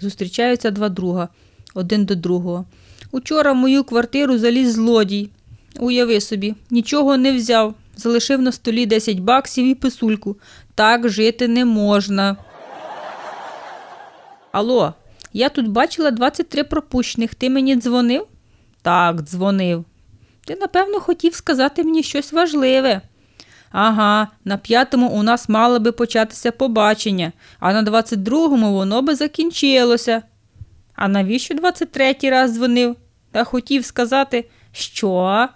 Зустрічаються два друга, один до другого. Учора в мою квартиру заліз злодій. Уяви собі, нічого не взяв, залишив на столі 10 баксів і писульку. Так жити не можна. Алло, я тут бачила 23 пропущених. Ти мені дзвонив? Так, дзвонив. Ти, напевно, хотів сказати мені щось важливе. Ага, на п'ятому у нас мало би початися побачення, а на 22-му воно би закінчилося. А навіщо 23-й раз дзвонив? Та хотів сказати, що?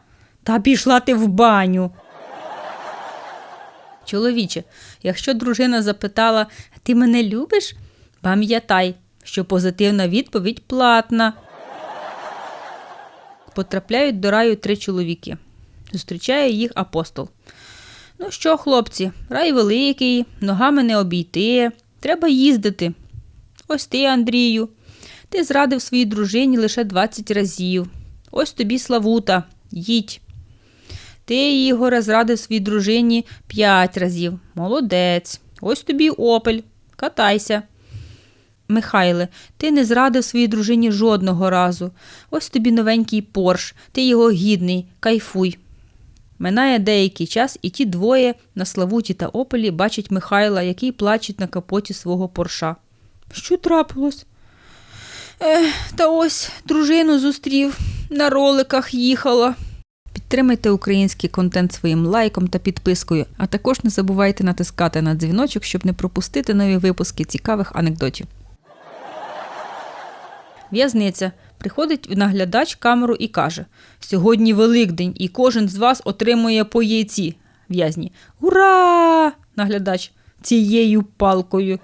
Та пішла ти в баню. Чоловіче, якщо дружина запитала, ти мене любиш? Пам'ятай, що позитивна відповідь платна. Потрапляють до раю три чоловіки. Зустрічає їх апостол. Ну що, хлопці, рай великий, ногами не обійти, треба їздити. Ось ти, Андрію, ти зрадив своїй дружині лише 20 разів. Ось тобі Славута, їдь. Ти, Ігоре, зрадив своїй дружині 5 разів. Молодець. Ось тобі опель. Катайся. Михайле, ти не зрадив своїй дружині жодного разу. Ось тобі новенький Порш, ти його гідний, кайфуй. Минає деякий час, і ті двоє на Славуті та Опелі бачать Михайла, який плачеть на капоті свого Порша. Що трапилось? Ех, та ось дружину зустрів, на роликах їхала. Підтримайте український контент своїм лайком та підпискою, а також не забувайте натискати на дзвіночок, щоб не пропустити нові випуски цікавих анекдотів. В'язниця. Приходить наглядач камеру і каже: Сьогодні Великдень, і кожен з вас отримує по яйці. В'язні. Ура! Наглядач цією палкою.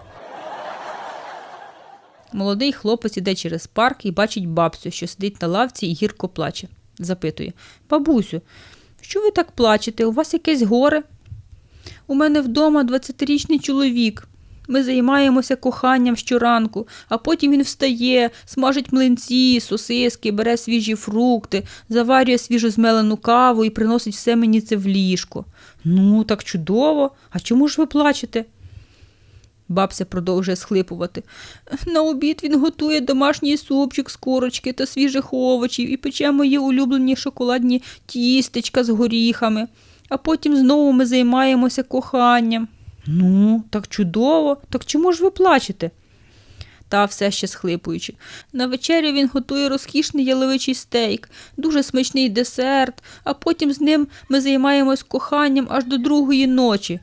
Молодий хлопець іде через парк і бачить бабцю, що сидить на лавці і гірко плаче. Запитує: Бабусю, що ви так плачете? У вас якесь горе? У мене вдома 20-річний чоловік. Ми займаємося коханням щоранку, а потім він встає, смажить млинці, сосиски, бере свіжі фрукти, заварює свіжу змелену каву і приносить все мені це в ліжко. Ну, так чудово. А чому ж ви плачете? Бабця продовжує схлипувати. На обід він готує домашній супчик з курочки та свіжих овочів і пече мої улюблені шоколадні тістечка з горіхами. А потім знову ми займаємося коханням. Ну, так чудово, так чому ж ви плачете? Та все ще схлипуючи. На вечерю він готує розкішний яловичий стейк, дуже смачний десерт, а потім з ним ми займаємось коханням аж до другої ночі.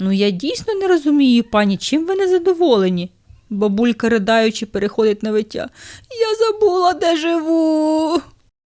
Ну, я дійсно не розумію, пані, чим ви не задоволені? Бабулька, ридаючи, переходить на виття. Я забула, де живу.